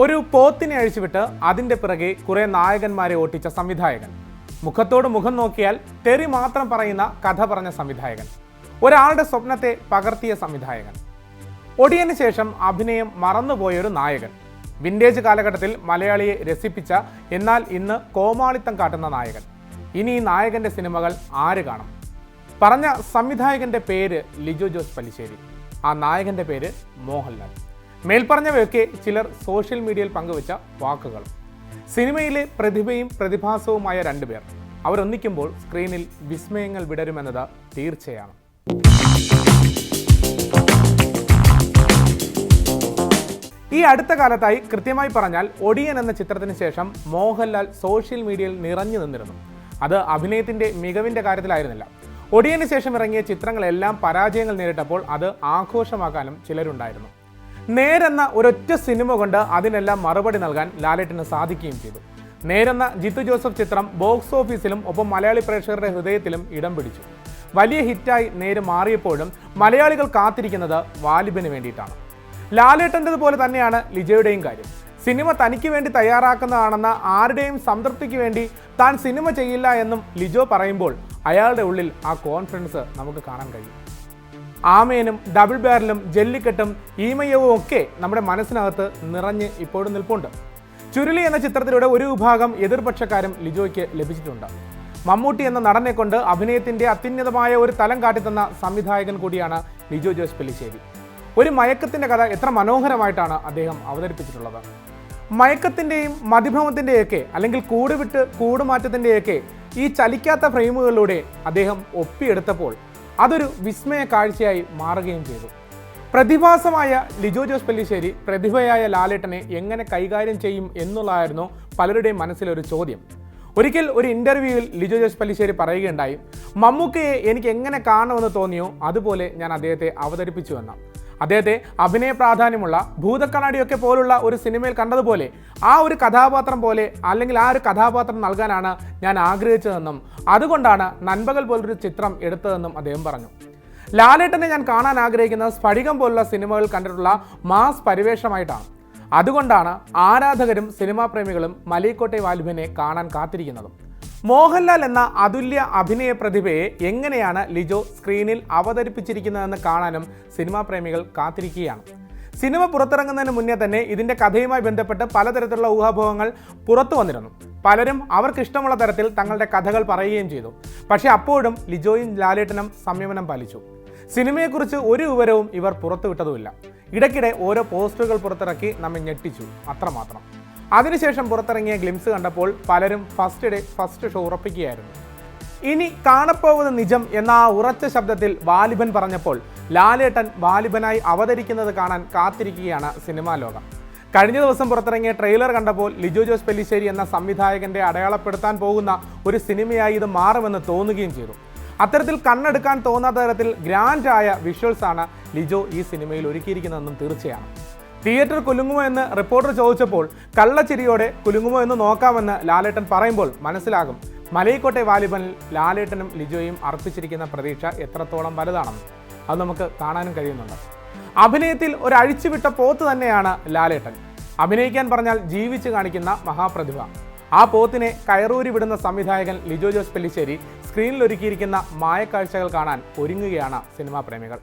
ഒരു പോത്തിനെ അഴിച്ചുവിട്ട് അതിന്റെ പിറകെ കുറെ നായകന്മാരെ ഓട്ടിച്ച സംവിധായകൻ. മുഖത്തോട് മുഖം നോക്കിയാൽ തെറി മാത്രം പറയുന്ന കഥ പറഞ്ഞ സംവിധായകൻ. ഒരാളുടെ സ്വപ്നത്തെ പകർത്തിയ സംവിധായകൻ. ഒടിയന് ശേഷം അഭിനയം മറന്നുപോയൊരു നായകൻ. വിന്റേജ് കാലഘട്ടത്തിൽ മലയാളിയെ രസിപ്പിച്ച എന്നാൽ ഇന്ന് കോമാളിത്തം കാട്ടുന്ന നായകൻ. ഇനി ഈ നായകന്റെ സിനിമകൾ ആര് കാണും? പറഞ്ഞ സംവിധായകന്റെ പേര് ലിജോ ജോസ് പല്ലിശ്ശേരി. ആ നായകന്റെ പേര് മോഹൻലാൽ. മേൽപ്പറഞ്ഞവയൊക്കെ ചിലർ സോഷ്യൽ മീഡിയയിൽ പങ്കുവച്ച വാക്കുകൾ. സിനിമയിലെ പ്രതിഭയും പ്രതിഭാസവുമായ രണ്ടുപേർ അവരൊന്നിക്കുമ്പോൾ സ്ക്രീനിൽ വിസ്മയങ്ങൾ വിടരുമെന്നത് തീർച്ചയാണ്. ഈ അടുത്ത കാലത്തായി കൃത്യമായി പറഞ്ഞാൽ ഒടിയൻ എന്ന ചിത്രത്തിന് ശേഷം മോഹൻലാൽ സോഷ്യൽ മീഡിയയിൽ നിറഞ്ഞു നിന്നിരുന്നു. അത് അഭിനയത്തിന്റെ മികവിന്റെ കാര്യത്തിലായിരുന്നില്ല. ഒടിയന് ശേഷം ഇറങ്ങിയ ചിത്രങ്ങളെല്ലാം പരാജയങ്ങൾ നേരിട്ടപ്പോൾ അത് ആഘോഷമാക്കാനും ചിലരുണ്ടായിരുന്നു. നേരെന്ന ഒരൊറ്റ സിനിമ കൊണ്ട് അതിനെല്ലാം മറുപടി നൽകാൻ ലാലേട്ടിന് സാധിക്കുകയും ചെയ്തു. നേരെന്ന ജിത്തു ജോസഫ് ചിത്രം ബോക്സ് ഓഫീസിലും ഒപ്പം മലയാളി പ്രേക്ഷകരുടെ ഹൃദയത്തിലും ഇടം പിടിച്ചു. വലിയ ഹിറ്റായി നേര് മാറിയപ്പോഴും മലയാളികൾ കാത്തിരിക്കുന്നത് വാലിബിന് വേണ്ടിയിട്ടാണ്. ലാലേട്ടന്റെതുപോലെ തന്നെയാണ് ലിജയുടെയും കാര്യം. സിനിമ തനിക്ക് വേണ്ടി തയ്യാറാക്കുന്നതാണെന്ന ആരുടെയും സംതൃപ്തിക്ക് വേണ്ടി താൻ സിനിമ ചെയ്യില്ല എന്നും ലിജോ പറയുമ്പോൾ അയാളുടെ ഉള്ളിൽ ആ കോൺഫിഡൻസ് നമുക്ക് കാണാൻ കഴിയും. ആമയനും ഡബിൾ ബാരലും ജെല്ലിക്കെട്ടും ഈമയവും ഒക്കെ നമ്മുടെ മനസ്സിനകത്ത് നിറഞ്ഞ് ഇപ്പോഴും നിൽപ്പുണ്ട്. ചുരുളി എന്ന ചിത്രത്തിലൂടെ ഒരു വിഭാഗം എതിർപക്ഷക്കാരും ലിജോയ്ക്ക് ലഭിച്ചിട്ടുണ്ട്. മമ്മൂട്ടി എന്ന നടനെ കൊണ്ട് അഭിനയത്തിന്റെ അത്യുന്നതമായ ഒരു തലം കാട്ടിത്തന്ന സംവിധായകൻ കൂടിയാണ് ലിജോ ജോസ് പെല്ലിശ്ശേരി. ഒരു മയക്കത്തിന്റെ കഥ എത്ര മനോഹരമായിട്ടാണ് അദ്ദേഹം അവതരിപ്പിച്ചിട്ടുള്ളത്. മയക്കത്തിന്റെയും മതിഭ്രമത്തിന്റെയൊക്കെ അല്ലെങ്കിൽ കൂടുവിട്ട് കൂടുമാറ്റത്തിന്റെയൊക്കെ ഈ ചലിക്കാത്ത ഫ്രെയിമുകളിലൂടെ അദ്ദേഹം ഒപ്പിയെടുത്തപ്പോൾ അതൊരു വിസ്മയ കാഴ്ചയായി മാറുകയും ചെയ്തു. പ്രതിഭാസമായ ലിജോ ജോസ് പല്ലിശ്ശേരി പ്രതിഭയായ ലാലേട്ടനെ എങ്ങനെ കൈകാര്യം ചെയ്യും എന്നുള്ളതായിരുന്നു പലരുടെയും മനസ്സിലൊരു ചോദ്യം. ഒരിക്കൽ ഒരു ഇന്റർവ്യൂവിൽ ലിജോ ജോസ് പല്ലിശ്ശേരി പറയുകയുണ്ടായി മമ്മൂക്കയെ എനിക്ക് എങ്ങനെ കാണുമെന്ന് തോന്നിയോ? അതുപോലെ ഞാൻ അദ്ദേഹത്തെ അവതരിപ്പിച്ചു എന്ന അദ്ദേഹത്തെ അഭിനയ പ്രാധാന്യമുള്ള ഭൂതക്കണ്ണാടിയൊക്കെ പോലുള്ള ഒരു സിനിമയിൽ കണ്ടതുപോലെ ആ ഒരു കഥാപാത്രം പോലെ അല്ലെങ്കിൽ ആ ഒരു കഥാപാത്രം നൽകാനാണ് ഞാൻ ആഗ്രഹിച്ചതെന്നും അതുകൊണ്ടാണ് നൻപകൽ പോലൊരു ചിത്രം എടുത്തതെന്നും അദ്ദേഹം പറഞ്ഞു. ലാലേട്ടനെ ഞാൻ കാണാൻ ആഗ്രഹിക്കുന്ന സ്ഫടികം പോലുള്ള സിനിമകൾ കണ്ടിട്ടുള്ള മാസ് പരിവേഷമായിട്ടാണ്. അതുകൊണ്ടാണ് ആരാധകരും സിനിമാ പ്രേമികളും മലയിക്കോട്ടെ വാലുവിനെ കാണാൻ കാത്തിരിക്കുന്നതും. മോഹൻലാൽ എന്ന അതുല്യ അഭിനയ പ്രതിഭയെ എങ്ങനെയാണ് ലിജോ സ്ക്രീനിൽ അവതരിപ്പിച്ചിരിക്കുന്നതെന്ന് കാണാനും സിനിമാ പ്രേമികൾ കാത്തിരിക്കുകയാണ്. സിനിമ പുറത്തിറങ്ങുന്നതിന് മുന്നേ തന്നെ ഇതിന്റെ കഥയുമായി ബന്ധപ്പെട്ട് പലതരത്തിലുള്ള ഊഹാഭോഹങ്ങൾ പുറത്തു വന്നിരുന്നു. പലരും അവർക്ക് ഇഷ്ടമുള്ള തരത്തിൽ തങ്ങളുടെ കഥകൾ പറയുകയും ചെയ്തു. പക്ഷേ അപ്പോഴും ലിജോയും ലാലേട്ടനും സംയമനം പാലിച്ചു. സിനിമയെക്കുറിച്ച് ഒരു വിവരവും ഇവർ പുറത്തുവിട്ടതുമില്ല. ഇടയ്ക്കിടെ ഓരോ പോസ്റ്ററുകൾ പുറത്തിറക്കി നമ്മെ ഞെട്ടിച്ചു. അത്രമാത്രം. അതിനുശേഷം പുറത്തിറങ്ങിയ ഗ്ലിംസ് കണ്ടപ്പോൾ പലരും ഫസ്റ്റ് ഡേ ഫസ്റ്റ് ഷോ ഉറപ്പിക്കുകയായിരുന്നു. ഇനി കാണപ്പോകുന്ന നിജം എന്ന ആ ഉറച്ച ശബ്ദത്തിൽ വാലിബൻ പറഞ്ഞപ്പോൾ ലാലേട്ടൻ വാലിബനായി അവതരിക്കുന്നത് കാണാൻ കാത്തിരിക്കുകയാണ് സിനിമാ ലോകം. കഴിഞ്ഞ ദിവസം പുറത്തിറങ്ങിയ ട്രെയിലർ കണ്ടപ്പോൾ ലിജോ ജോസ് പെല്ലിശ്ശേരി എന്ന സംവിധായകന്റെ അടയാളപ്പെടുത്താൻ പോകുന്ന ഒരു സിനിമയായി ഇത് മാറുമെന്ന് തോന്നുകയും ചെയ്തു. അത്തരത്തിൽ കണ്ണെടുക്കാൻ തോന്നാത്ത തരത്തിൽ ഗ്രാൻഡായ വിഷ്വൽസാണ് ലിജോ ഈ സിനിമയിൽ ഒരുക്കിയിരിക്കുന്നതെന്നും തീർച്ചയാണ്. തിയേറ്റർ കുലുങ്ങുമോ എന്ന് റിപ്പോർട്ടർ ചോദിച്ചപ്പോൾ കള്ളച്ചിരിയോടെ കുലുങ്ങുമോ എന്ന് നോക്കാമെന്ന് ലാലേട്ടൻ പറയുമ്പോൾ മനസ്സിലാകും. മലയിക്കോട്ടെ വാലിബനിൽ ലാലേട്ടനും ലിജോയും അർപ്പിച്ചിരിക്കുന്ന പ്രതീക്ഷ എത്രത്തോളം വലുതാണെന്ന് അത് നമുക്ക് കാണാനും കഴിയുന്നുണ്ട്. അഭിനയത്തിൽ ഒരു അഴിച്ചുവിട്ട പോത്ത് തന്നെയാണ് ലാലേട്ടൻ. അഭിനയിക്കാൻ പറഞ്ഞാൽ ജീവിച്ച് കാണിക്കുന്ന മഹാപ്രതിഭ. ആ പോത്തിനെ കയറൂരി വിടുന്ന സംവിധായകൻ ലിജോ ജോസ് പെല്ലിശ്ശേരി സ്ക്രീനിൽ ഒരുക്കിയിരിക്കുന്ന മായക്കാഴ്ചകൾ കാണാൻ ഒരുങ്ങുകയാണ് സിനിമാ പ്രേമികൾ.